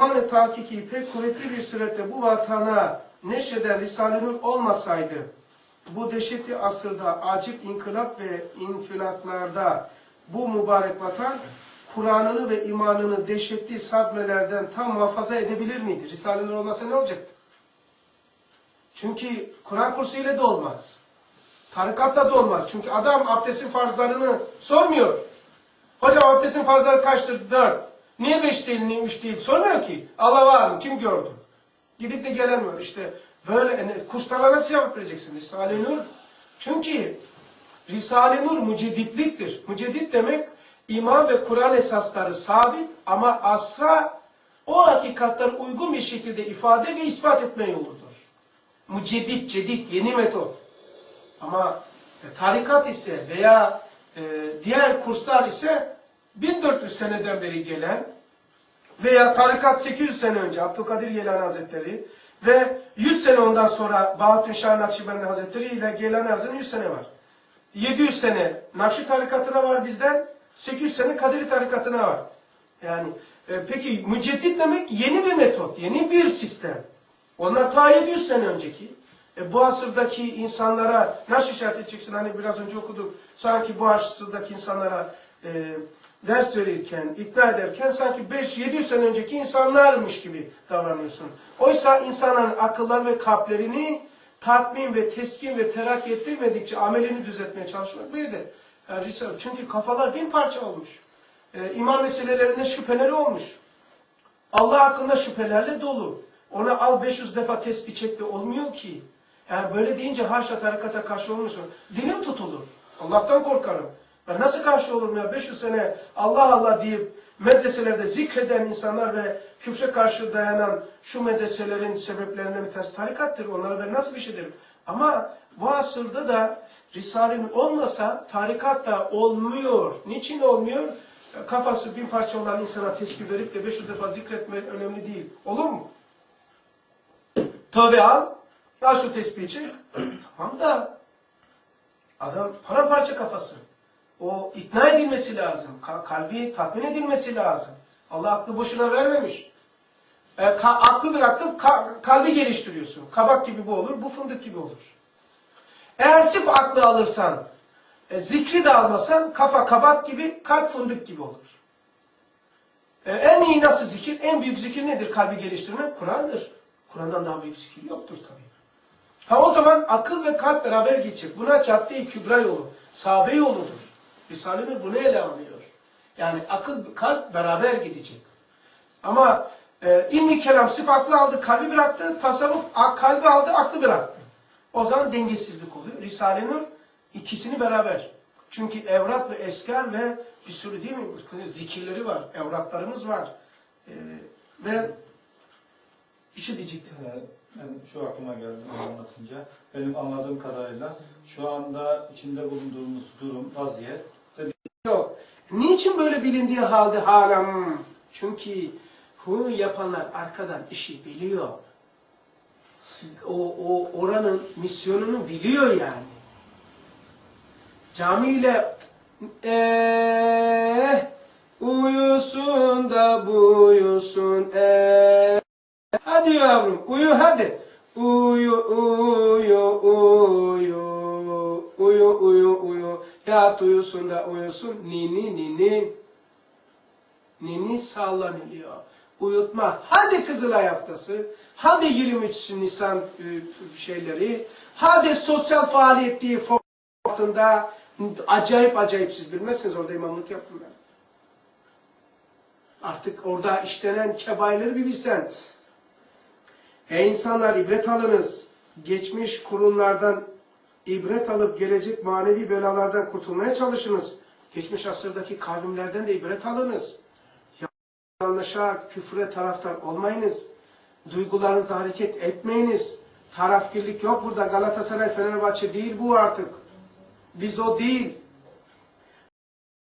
Osmanlı tahkiki pek kuvvetli bir surette bu vatana neşreden Risale-i olmasaydı, bu dehşetli asırda acip inkılap ve infilaklarda bu mübarek vatan Kur'an'ını ve imanını dehşetli sadmelerden tam muhafaza edebilir miydi? Risale-i olmasa ne olacaktı? Çünkü Kur'an kursuyla da olmaz. Tarikatla da olmaz. Çünkü adam abdestin farzlarını sormuyor. Hocam abdestin farzları kaçtır? Dört. Niye beş değil, niye üç değil? Sormuyor ki. Allah var mı? Kim gördü? Gidip de gelemiyor. İşte böyle kurslara nasıl cevap vereceksin? Risale-i Nur. Çünkü Risale-i Nur mücedditliktir. Müceddit demek iman ve Kur'an esasları sabit ama asra o hakikatler uygun bir şekilde ifade ve ispat etme yoludur. Müceddit, cedid, yeni metot. Ama e, tarikat ise veya e, diğer kurslar ise 1400 seneden beri gelen veya tarikat 800 sene önce Abdülkadir Geylani Hazretleri ve 100 sene ondan sonra Bahattin Şah Nakşibendi Hazretleri ile Geylani Hazretleri'nin 100 sene var. 700 sene Nakşi tarikatına var bizden, 800 sene Kadiri tarikatına var. Yani e, peki müceddit demek yeni bir metot, yeni bir sistem. Onlar ta 700 sene önceki. E, bu asırdaki insanlara nasıl işaret edeceksin? Hani biraz önce okuduk. Sanki bu asırdaki insanlara e, ders verirken, ikna ederken sanki 5-700 sene önceki insanlarmış gibi davranıyorsun. Oysa insanların akılları ve kalplerini tatmin ve teskin ve terakki ettirmedikçe amelini düzeltmeye çalışmak. Yani Risale- çünkü kafalar bin parça olmuş. E, iman meselelerinde şüpheleri olmuş. Allah hakkında şüphelerle dolu. Ona al 500 defa tesbih çek de olmuyor ki. Yani böyle deyince haşa tarikata karşı olmuşsun. Dilim tutulur. Allah'tan korkarım. Ben nasıl karşı olurum ya 500 sene Allah Allah deyip medreselerde zikreden insanlar ve küfre karşı dayanan şu medreselerin sebeplerinden bir tanesi tarikattır. Onlara ben nasıl bir şey derim? Ama bu asırda da Risale'nin olmasa tarikat da olmuyor. Niçin olmuyor? Kafası bin parça olan insana tesbih verip de 500 defa zikretme önemli değil. Olur mu? Tövbe al. Ya şu tespihi çek. tamam da adam paramparça kafası. O ikna edilmesi lazım. Ka- kalbi tatmin edilmesi lazım. Allah aklı boşuna vermemiş. E, ka- aklı bıraktın ka- kalbi geliştiriyorsun. Kabak gibi bu olur, bu fındık gibi olur. Eğer sırf aklı alırsan, e, zikri de almasan kafa kabak gibi, kalp fındık gibi olur. E, en iyi nasıl zikir? En büyük zikir nedir kalbi geliştirmek? Kur'an'dır. Kur'an'dan daha büyük zikir yoktur tabii. Ha o zaman akıl ve kalp beraber gidecek. Buna cadde-i kübra yolu, sahabe yoludur. Risale-i Nur bunu ele alıyor. Yani akıl, kalp beraber gidecek. Ama e, ilmi kelam sırf aklı aldı, kalbi bıraktı, tasavvuf kalbi aldı, aklı bıraktı. O zaman dengesizlik oluyor. Risale-i Nur ikisini beraber. Çünkü evrat ve eskar ve bir sürü değil mi? Zikirleri var, evratlarımız var. E, ve bir şey diyecektim. Ben şu aklıma geldi anlatınca. Benim anladığım kadarıyla şu anda içinde bulunduğumuz durum, vaziyet Yok. Niçin böyle bilindiği halde hala hmm? Çünkü bunu yapanlar arkadan işi biliyor. O, o oranın misyonunu biliyor yani. Camiyle eee uyusun da buyusun eee Hadi yavrum uyu hadi. Uyu uyu uyu uyu uyu uyu. Yat uyusun da uyusun. Nini nini. Nini sallanılıyor. Uyutma. Hadi Kızılay haftası. Hadi 23 Nisan e, şeyleri. Hadi sosyal faaliyeti altında acayip acayip siz bilmezsiniz orada imamlık yaptım ben. Artık orada işlenen kebayları bir bilsen. Ey insanlar ibret alınız. Geçmiş kurumlardan ibret alıp gelecek manevi belalardan kurtulmaya çalışınız. Geçmiş asırdaki kavimlerden de ibret alınız. Yanlışa, küfre taraftar olmayınız. Duygularınızla hareket etmeyiniz. Tarafgirlik yok burada. Galatasaray, Fenerbahçe değil bu artık. Biz o değil.